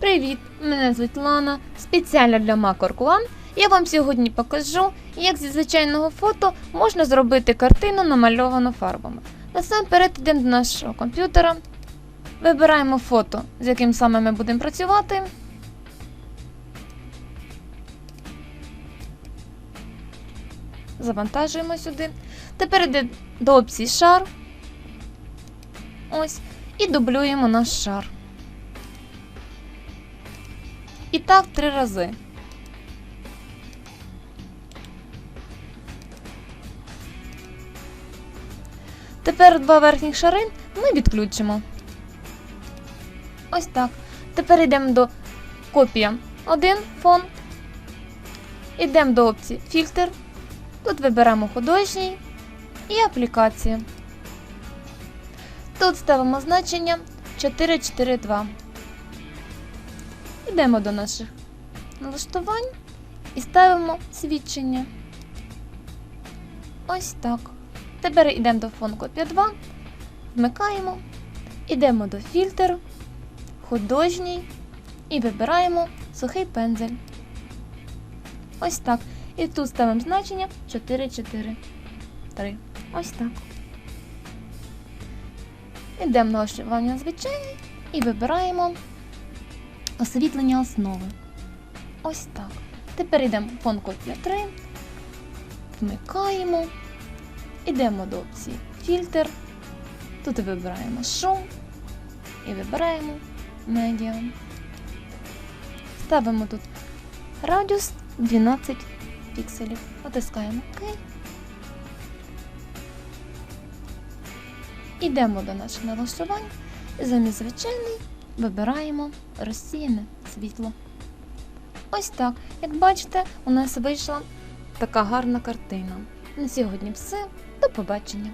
Привіт! Мене звуть Лана. Спеціально для One я вам сьогодні покажу, як зі звичайного фото можна зробити картину, намальовану фарбами. Насамперед йдемо до нашого комп'ютера, вибираємо фото, з яким саме ми будемо працювати. Завантажуємо сюди. Тепер йде до опції шар. Ось. І дублюємо наш шар. І так три рази. Тепер два верхніх шари ми відключимо. Ось так. Тепер йдемо до копія 1 фон. Йдемо до опції фільтр. Тут виберемо художній і аплікація. Тут ставимо значення 442. Йдемо до наших налаштувань і ставимо свідчення. Ось так. Тепер йдемо до фон копія 2, вмикаємо, йдемо до фільтр, художній і вибираємо сухий пензель. Ось так. І тут ставимо значення 443. Ось так. Йдемо на налаштування звичайний і вибираємо освітлення основи. Ось так. Тепер йдемо в фон копія 3, вмикаємо, йдемо до опції фільтр. Тут вибираємо шум і вибираємо медіа. Ставимо тут радіус 12 пікселів. Натискаємо ОК. Йдемо до наших налаштувань і замість звичайний вибираємо розсіяне світло. Ось так. Як бачите, у нас вийшла така гарна картина. На сьогодні все. До побачення!